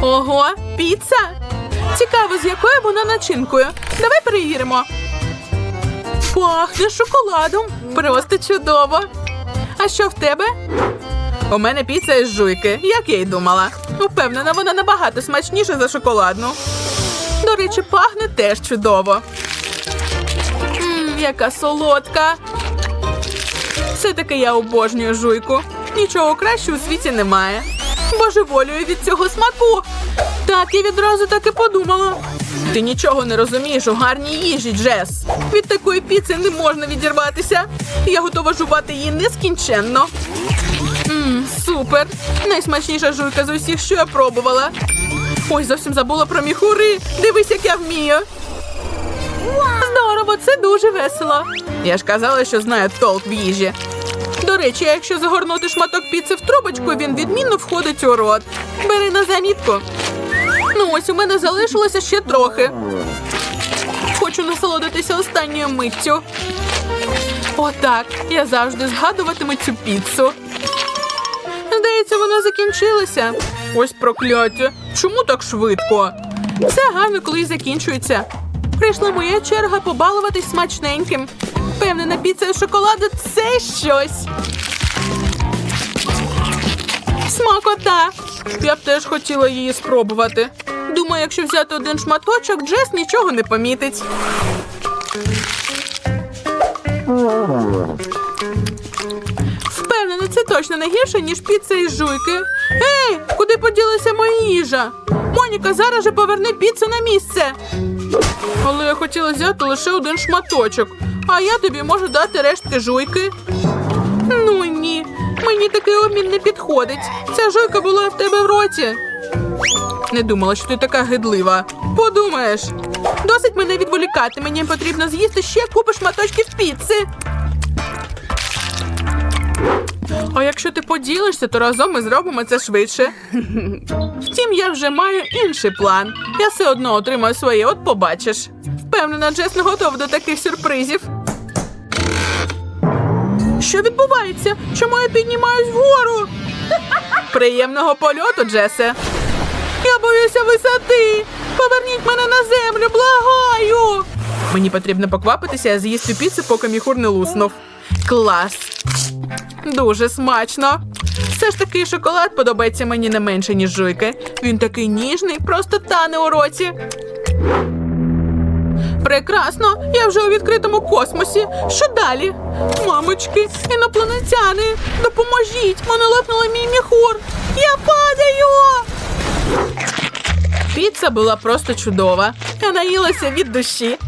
Ого, піца. Цікаво, з якою вона начинкою. Давай перевіримо. Пахне шоколадом. Просто чудово. А що в тебе? У мене піца із жуйки, як я й думала. Упевнена, вона набагато смачніша за шоколадну. До речі, пахне теж чудово. Мм, яка солодка. Все-таки я обожнюю жуйку. Нічого кращого у світі немає. Божеволюю від цього смаку. Так, я відразу так і подумала. Ти нічого не розумієш у гарній їжі, Джес. Від такої піци не можна відірватися. Я готова жувати її нескінченно. Мм, супер! Найсмачніша жуйка з усіх, що я пробувала. Ой, зовсім забула про міхури. Дивись, як я вмію. Здорово, це дуже весело. Я ж казала, що знаю толк в їжі. До речі, якщо загорнути шматок піци в трубочку, він відмінно входить у рот. Бери на замітку. Ну ось у мене залишилося ще трохи. Хочу насолодитися останньою миттю. Отак. Я завжди згадуватиму цю піцу. Здається, вона закінчилася. Ось прокляття. Чому так швидко? Все гарно, коли закінчується. Прийшла моя черга побалуватись смачненьким. Впевнена, піца з шоколаду це щось. Смакота. Я б теж хотіла її спробувати. Думаю, якщо взяти один шматочок, Джес нічого не помітить. Впевнена, це точно не гірше, ніж піца із жуйки. Ей, куди поділася моя їжа? Моніка, зараз же поверни піцу на місце. Але я хотіла взяти лише один шматочок, а я тобі можу дати рештки жуйки. Ну ні, мені такий обмін не підходить. Ця жуйка була в тебе в роті. Не думала, що ти така гидлива. Подумаєш. Досить мене відволікати. Мені потрібно з'їсти ще купу шматочків піци. А якщо ти поділишся, то разом ми зробимо це швидше. Втім, я вже маю інший план. Я все одно отримаю своє, от побачиш. Впевнена, Джес не готова до таких сюрпризів. Що відбувається? Чому я піднімаюсь вгору? Приємного польоту, Джесе. Я боюся висоти. Поверніть мене на землю, благаю. Мені потрібно поквапитися і з'їсти піцу, поки міхур не луснув. Клас. Дуже смачно. Все ж таки шоколад подобається мені не менше, ніж жуйки. Він такий ніжний, просто тане у роті. Прекрасно, я вже у відкритому космосі. Що далі? Мамочки, інопланетяни, допоможіть! Вони лопнули мій міхур. Я падаю. Піца була просто чудова. Я наїлася від душі.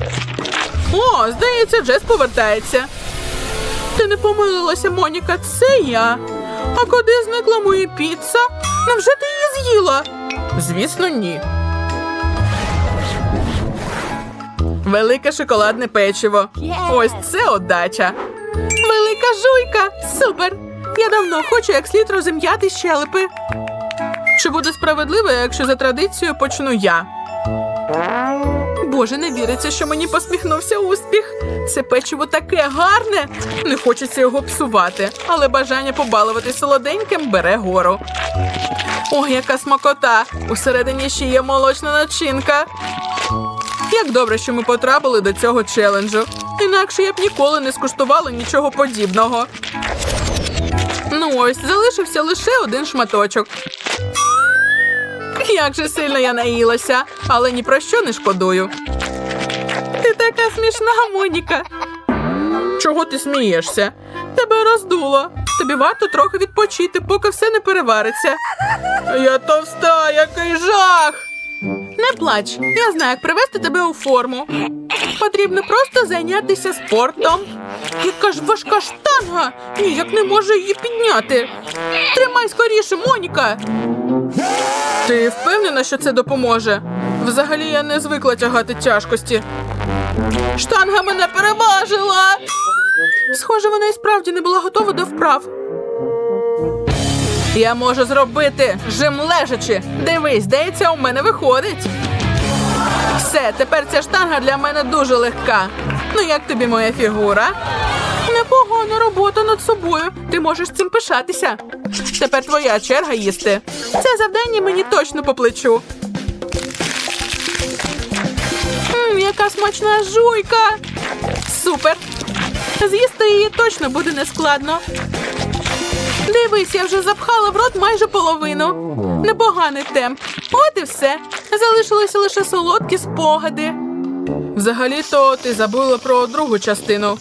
О, здається, Джес повертається. Ти не помилилася, Моніка, це я. А куди зникла моя піца? Невже ти її з'їла? Звісно, ні. Велике шоколадне печиво. Ось це отдача. Велика жуйка. Супер. Я давно хочу як слід розім'яти щелепи. Чи буде справедливо, якщо за традицією почну я? Боже, не віриться, що мені посміхнувся успіх. Це печиво таке гарне. Не хочеться його псувати, але бажання побалувати солоденьким бере гору. Ой, яка смакота! Усередині ще є молочна начинка. Як добре, що ми потрапили до цього челенджу. Інакше я б ніколи не скуштувала нічого подібного. Ну ось, залишився лише один шматочок. Як же сильно я наїлася, але ні про що не шкодую. Така смішна, Моніка. Чого ти смієшся? Тебе роздуло. Тобі варто трохи відпочити, поки все не перевариться. Я товста, який жах. Не плач, я знаю, як привести тебе у форму. Потрібно просто зайнятися спортом. Яка ж важка штанга! Ніяк не можу її підняти. Тримай скоріше, Моніка. Ти впевнена, що це допоможе? Взагалі я не звикла тягати тяжкості. Штанга мене переважила. Схоже, вона і справді не була готова до вправ. Я можу зробити жим лежачи. Дивись, здається, у мене виходить. Все, тепер ця штанга для мене дуже легка. Ну як тобі моя фігура? Непогана робота над собою. Ти можеш цим пишатися. Тепер твоя черга їсти. Це завдання мені точно по плечу. Смачна жуйка! Супер! З'їсти її точно буде нескладно. Дивись, я вже запхала в рот майже половину. Непоганий темп. От і все. Залишилися лише солодкі спогади. Взагалі-то ти забула про другу частину.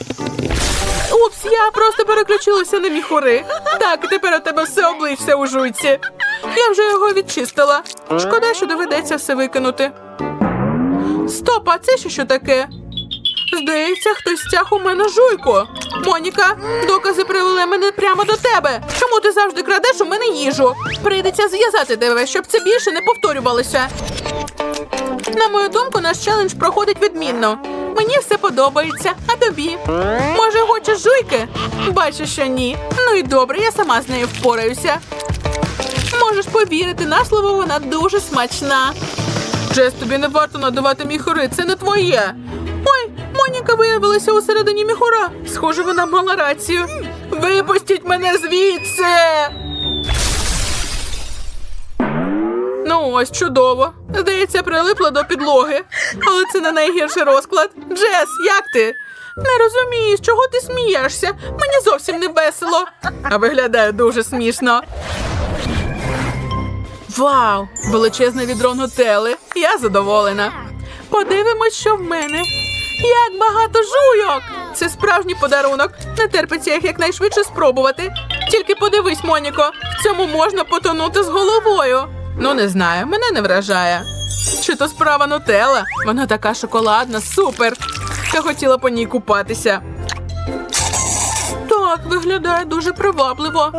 Упс, я просто переключилася на міхури. Так, тепер у тебе все обличчя у жуйці. Я вже його відчистила. Шкода, що доведеться все викинути. Стоп, а це ще що таке? Здається, хтось стяг у мене жуйку. Моніка, докази привели мене прямо до тебе. Чому ти завжди крадеш у мене їжу? Прийдеться зв'язати тебе, щоб це більше не повторювалося. На мою думку, наш челендж проходить відмінно. Мені все подобається, а тобі? Може, хочеш жуйки? Бачу, що ні. Ну і добре, я сама з нею впораюся. Можеш повірити, на слово вона дуже смачна. Джес, тобі не варто надавати міхури, це не твоє. Ой, Моніка виявилася у середині міхура. Схоже, вона мала рацію. Випустіть мене звідси. Ну ось чудово. Здається, прилипла до підлоги. Але це не найгірший розклад. Джес, як ти? Не розумієш, чого ти смієшся? Мені зовсім не весело. А виглядає дуже смішно. Вау! Величезне відро нутели. Я задоволена. Подивимось, що в мене. Як багато жуйок! Це справжній подарунок. Не терпиться їх якнайшвидше спробувати. Тільки подивись, Моніко, в цьому можна потонути з головою. Ну, не знаю, мене не вражає. Чи то справа нутела? Вона така шоколадна, супер. Я хотіла по ній купатися. Так, виглядає дуже привабливо.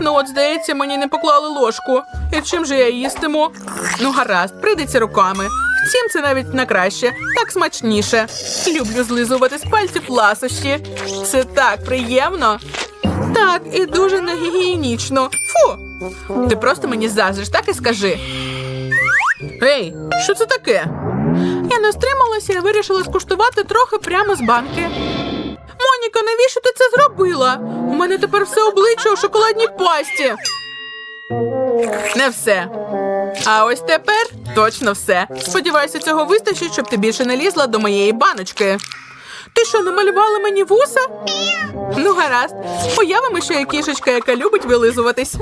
Ну, от, здається, мені не поклали ложку. І чим же я їстиму? Ну, гаразд, прийдеться руками. Втім, це навіть на краще, так смачніше. Люблю злизувати з пальців ласощі. Це так приємно. Так, і дуже негігієнічно. Фу! Ти просто мені заздриш, так і скажи. Ей, що це таке? Я не стрималася і вирішила скуштувати трохи прямо з банки. Моніка, навіщо ти це зробила? У мене тепер все обличчя у шоколадній пасті. Не все. А ось тепер точно все. Сподіваюся, цього вистачить, щоб ти більше не лізла до моєї баночки. Ти що, намалювала мені вуса? Ну, гаразд. Уявимо, що я кішечка, яка любить вилизуватись.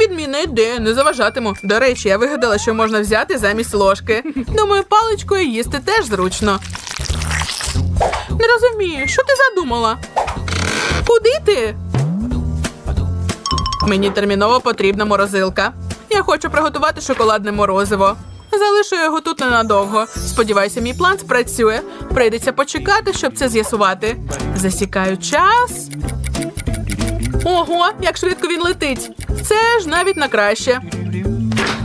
Відмінна ідея, не заважатиму. До речі, я вигадала, що можна взяти замість ложки. Думаю, паличкою їсти теж зручно. Не розумію, що ти задумала? Куди ти? Мені терміново потрібна морозилка. Я хочу приготувати шоколадне морозиво. Залишу його тут ненадовго. Сподіваюся, мій план спрацює. Прийдеться почекати, щоб це з'ясувати. Засікаю час. Ого, як швидко він летить. Це ж навіть на краще.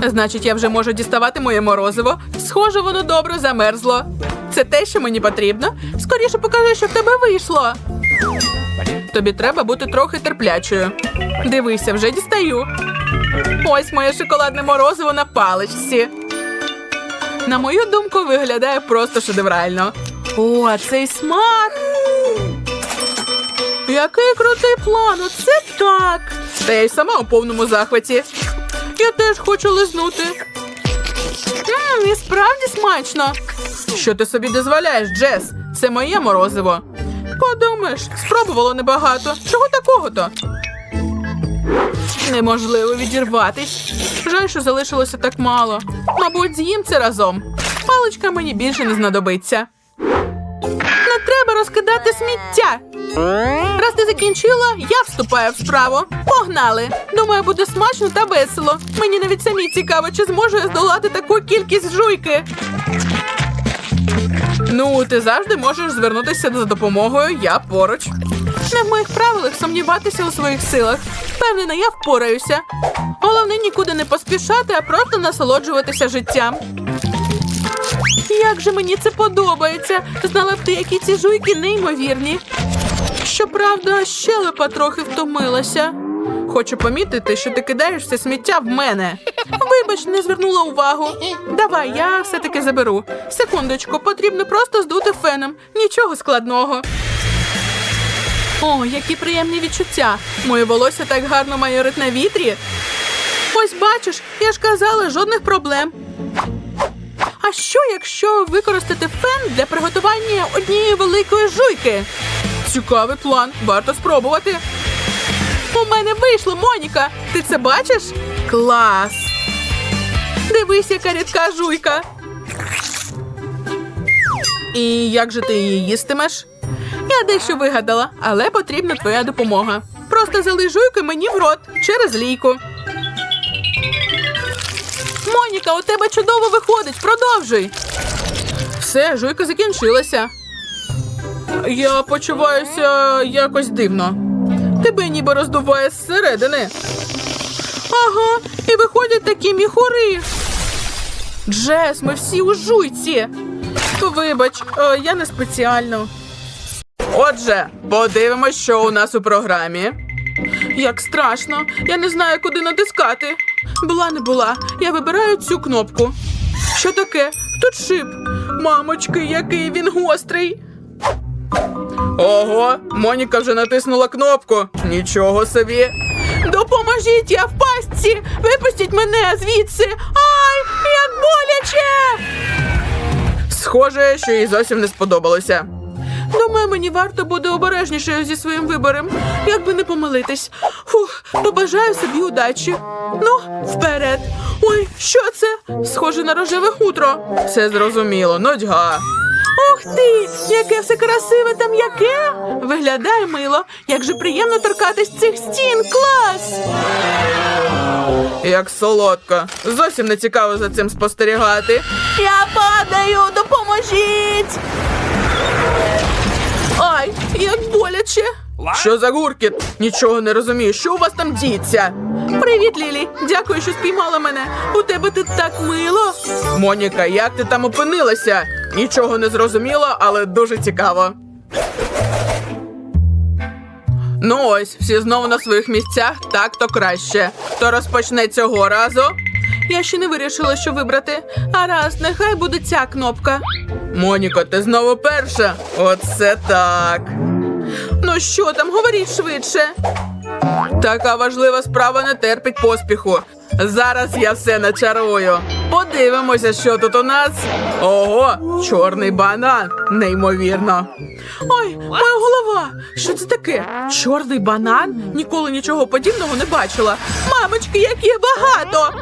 Значить, я вже можу діставати моє морозиво. Схоже, воно добре замерзло. Це те, що мені потрібно. Скоріше покажи, що в тебе вийшло. Тобі треба бути трохи терплячою. Дивися, вже дістаю. Ось моє шоколадне морозиво на паличці. На мою думку, виглядає просто шедеврально. О, цей смак. Який крутий план, оце так. Та я й сама у повному захваті. Я теж хочу лизнути. Ммм, і справді смачно. Що ти собі дозволяєш, Джес? Це моє морозиво. Подумаєш, спробувало небагато. Чого такого-то? Неможливо відірватись. Жаль, що залишилося так мало. Мабуть, з'їм це разом. Паличка мені більше не знадобиться. Не треба розкидати сміття. Раз ти закінчила, я вступаю в справу. Погнали! Думаю, буде смачно та весело. Мені навіть самі цікаво, чи зможу я здолати таку кількість жуйки. Ну, ти завжди можеш звернутися за допомогою, я поруч. Не в моїх правилах сумніватися у своїх силах. Впевнена, я впораюся. Головне нікуди не поспішати, а просто насолоджуватися життям. Як же мені це подобається! Знала б ти, які ці жуйки неймовірні. Щоправда, щелепа трохи втомилася. Хочу помітити, що ти кидаєш все сміття в мене. Вибач, не звернула увагу. Давай, я все-таки заберу. Секундочку, потрібно просто здути феном. Нічого складного. О, які приємні відчуття. Моє волосся так гарно майорить на вітрі. Ось бачиш, я ж казала, жодних проблем. А що, якщо використати фен для приготування однієї великої жуйки? Цікавий план, варто спробувати. У мене вийшло, Моніка. Ти це бачиш? Клас. Дивись, яка рідка жуйка. І як же ти її їстимеш? Я дещо вигадала, але потрібна твоя допомога. Просто залий жуйку мені в рот через лійку. Моніка, у тебе чудово виходить. Продовжуй. Все, жуйка закінчилася. Я почуваюся якось дивно. Тебе ніби роздуває зсередини. Ага, і виходять такі міхури. Джес, ми всі у жуйці. Вибач, е, я не спеціально. Отже, подивимось, що у нас у програмі. Як страшно, я не знаю, куди натискати. Була не була. Я вибираю цю кнопку. Що таке? Тут шип. Мамочки, який він гострий. Ого, Моніка вже натиснула кнопку. Нічого собі. Допоможіть, я в пастці! Випустіть мене звідси! Ай, як боляче! Схоже, що їй зовсім не сподобалося. Думаю, мені варто буде обережнішою зі своїм вибором, як би не помилитись. Фух, побажаю собі удачі. Ну, вперед. Ой, що це? Схоже на рожеве хутро. Все зрозуміло, нудьга. Ух ти, яке все красиве та м'яке. Виглядає мило. Як же приємно торкатись цих стін. Клас! Як солодко. Зовсім не цікаво за цим спостерігати. Я падаю, допоможіть! Як боляче. Що за гуркіт? Нічого не розумію. Що у вас там діється? Привіт, Лілі. Дякую, що спіймала мене. У тебе тут так мило. Моніка, як ти там опинилася? Нічого не зрозуміло, але дуже цікаво. Ну ось, всі знову на своїх місцях, так то краще. Хто розпочне цього разу? Я ще не вирішила, що вибрати. А раз, нехай буде ця кнопка. Моніка, ти знову перша. Оце так. Ну що там, говоріть швидше. Така важлива справа не терпить поспіху. Зараз я все начарую. Подивимося, що тут у нас. Ого, чорний банан. Неймовірно. Ой, моя голова. Що це таке? Чорний банан? Ніколи нічого подібного не бачила. Мамочки, як їх багато.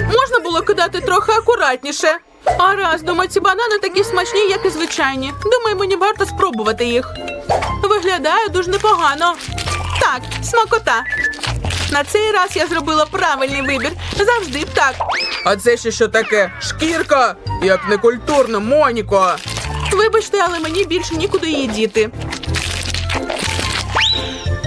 Можна було кидати трохи акуратніше. А раз, думаю, ці банани такі смачні, як і звичайні. Думаю, мені варто спробувати їх. Виглядає дуже непогано. Так, смакота. На цей раз я зробила правильний вибір. Завжди б так. А це ще що таке? Шкірка? Як некультурно, Моніко. Вибачте, але мені більше нікуди її діти.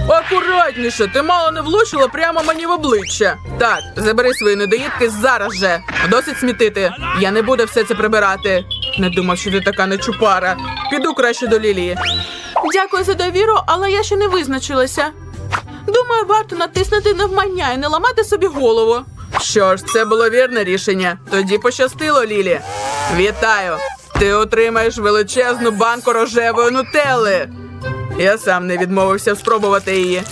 Акуратніше, ти мало не влучила прямо мені в обличчя. Так, забери свої недоїдки зараз же. Досить смітити. Я не буду все це прибирати. Не думав, що ти така нечупара. Піду краще до Лілії. Дякую за довіру, але я ще не визначилася. Думаю, варто натиснути навмання і не ламати собі голову. Що ж, це було вірне рішення. Тоді пощастило, Лілі. Вітаю! Ти отримаєш величезну банку рожевої нутелли. Я сам не відмовився спробувати її.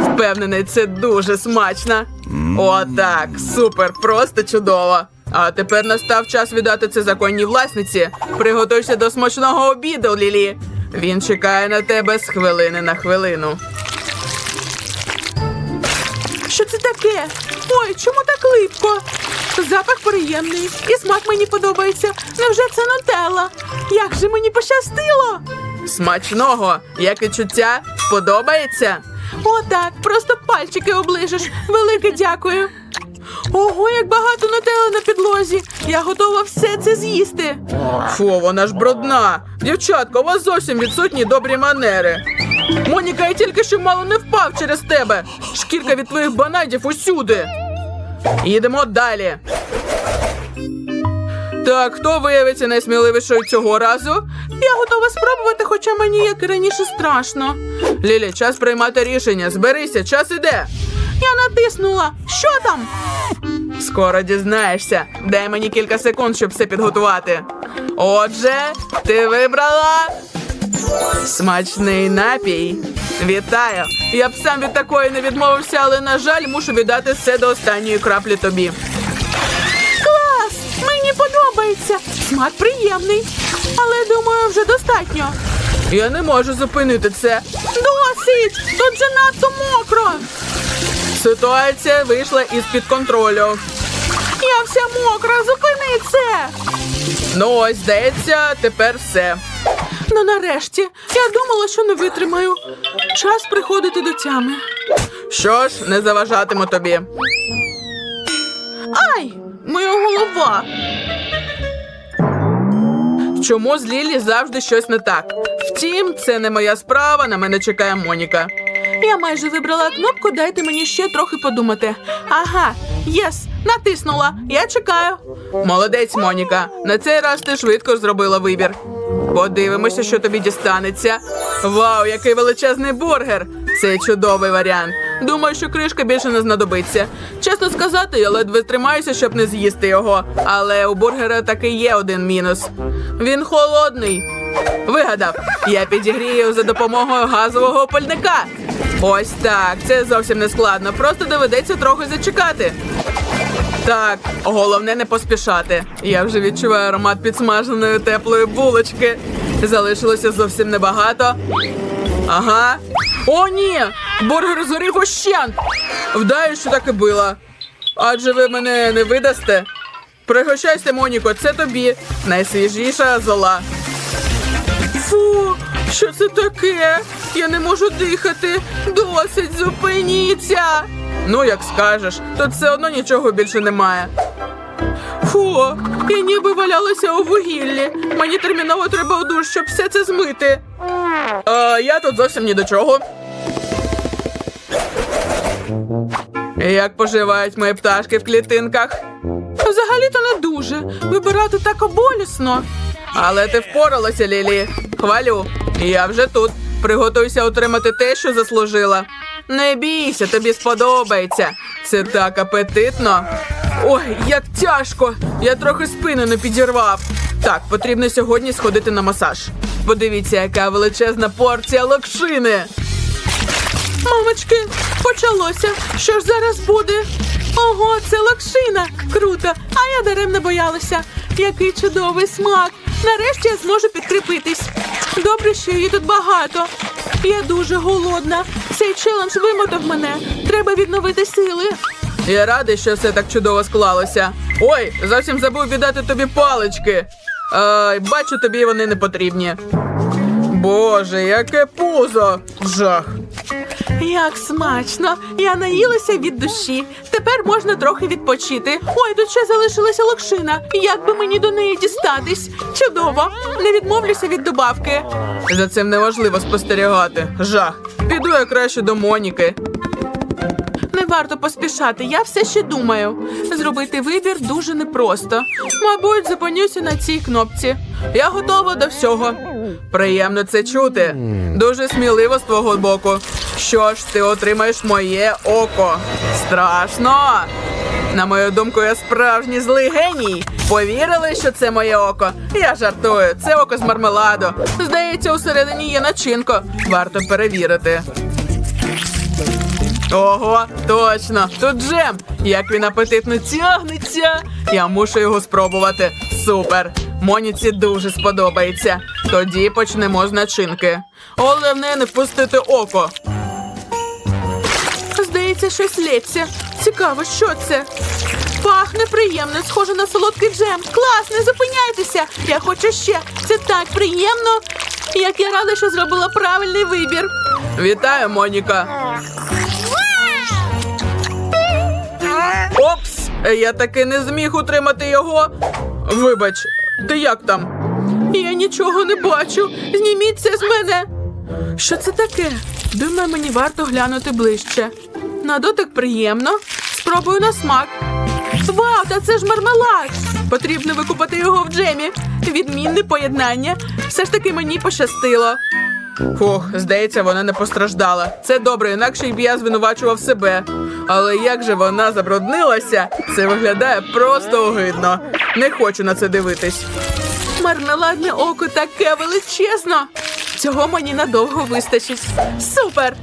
Впевнений, це дуже смачно. О, так, супер, просто чудово. А тепер настав час віддати це законній власниці. Приготуйся до смачного обіду, Лілі. Він чекає на тебе з хвилини на хвилину. Таке? Ой, чому так липко? Запах приємний і смак мені подобається. Невже це нутелла? Як же мені пощастило? Смачного, як і чуття, подобається? О, так, просто пальчики оближеш. Велике дякую. Ого, як багато нутелли на підлозі. Я готова все це з'їсти. Фу, вона ж брудна. Дівчатка, у вас зовсім відсутні добрі манери. Моніка, я тільки що мало не впав через тебе. Шкірка від твоїх бананів усюди. Їдемо далі. Так, хто виявиться найсміливішою цього разу? Я готова спробувати, хоча мені, як і раніше, страшно. Лілі, час приймати рішення. Зберися, час іде. Я натиснула. Що там? Скоро дізнаєшся. Дай мені кілька секунд, щоб все підготувати. Отже, ти вибрала смачний напій. Вітаю! Я б сам від такої не відмовився, але, на жаль, мушу віддати все до останньої краплі тобі. Клас! Мені подобається. Смак приємний. Але думаю, вже достатньо. Я не можу зупинити це. Досить! Тут же надто мокро. Ситуація вийшла із-під контролю. Я вся мокра, зупини це. Ну, ось, здається, тепер все. Ну, нарешті, я думала, що не витримаю. Час приходити до тями. Що ж, не заважатиму тобі. Ай! Моя голова. Чому з Лілі завжди щось не так? Втім, це не моя справа, на мене чекає Моніка. Я майже вибрала кнопку, дайте мені ще трохи подумати. Ага, єс, натиснула. Я чекаю. Молодець, Моніка. На цей раз ти швидко зробила вибір. Подивимося, що тобі дістанеться. Вау, який величезний бургер! Це чудовий варіант. Думаю, що кришка більше не знадобиться. Чесно сказати, я ледве тримаюся, щоб не з'їсти його. Але у бургера таки є один мінус. Він холодний. Вигадав, я підігрію за допомогою газового опальника. Ось так. Це зовсім не складно. Просто доведеться трохи зачекати. Так, головне не поспішати. Я вже відчуваю аромат підсмаженої теплої булочки. Залишилося зовсім небагато. Ага. О, ні! Бургер згорів ощент! Вдаю, що так і було. Адже ви мене не видасте. Пригощайся, Моніко, це тобі. Найсвіжіша зола. Фу, що це таке? Я не можу дихати. Досить зупиніться. Ну, як скажеш, тут все одно нічого більше немає. Фу, я ніби валялася у вугіллі. Мені терміново треба у душ, щоб все це змити. А, я тут зовсім ні до чого. Як поживають мої пташки в клітинках? Взагалі-то не дуже. Вибирати так оболісно. Але ти впоралася, Лілі. Хвалю. Я вже тут. Приготуйся отримати те, що заслужила. Не бійся, тобі сподобається. Це так апетитно. Ой, як тяжко. Я трохи спину не підірвав. Так, потрібно сьогодні сходити на масаж. Подивіться, яка величезна порція локшини. Мамочки, почалося. Що ж зараз буде? Ого, це локшина. Круто. А я даремно боялася. Який чудовий смак. Нарешті я зможу підкріпитись. Добре, що її тут багато. Я дуже голодна. Цей челендж вимотав мене. Треба відновити сили. Я радий, що все так чудово склалося. Ой, зовсім забув віддати тобі палички. Е, бачу, тобі вони не потрібні. Боже, яке пузо! Жах. Як смачно! Я наїлася від душі. Тепер можна трохи відпочити. Ой, тут ще залишилася локшина. Як би мені до неї дістатись? Чудово! Не відмовлюся від добавки. За цим неважливо спостерігати. Жах. Піду я краще до Моніки. Не варто поспішати, я все ще думаю. Зробити вибір дуже непросто. Мабуть, зупинюся на цій кнопці. Я готова до всього. Приємно це чути. Дуже сміливо з твого боку. Що ж, ти отримаєш моє око. Страшно. На мою думку, я справжній злий геній. Повірили, що це моє око? Я жартую. Це око з мармеладу. Здається, усередині є начинка. Варто перевірити. Ого, точно, тут джем. Як він апетитно тягнеться. Я мушу його спробувати. Супер. Моніці дуже сподобається. Тоді почнемо з начинки. Головне не впустити око. Здається, щось лється. Цікаво, що це? Пахне приємно, схоже на солодкий джем. Клас, не зупиняйтеся. Я хочу ще. Це так приємно. Як я рада, що зробила правильний вибір. Вітаю, Моніка. Опс! Я таки не зміг утримати його. Вибач, ти як там? Я нічого не бачу. Зніміть це з мене. Що це таке? Думаю, мені варто глянути ближче. На дотик приємно. Спробую на смак. Вау, та це ж мармелад! Потрібно викупати його в джемі. Відмінне поєднання. Все ж таки мені пощастило. Фух, здається, вона не постраждала. Це добре, інакше б я звинувачував себе. Але як же вона забруднилася, це виглядає просто огидно. Не хочу на це дивитись. Мармеладне око таке величезно. Цього мені надовго вистачить. Супер!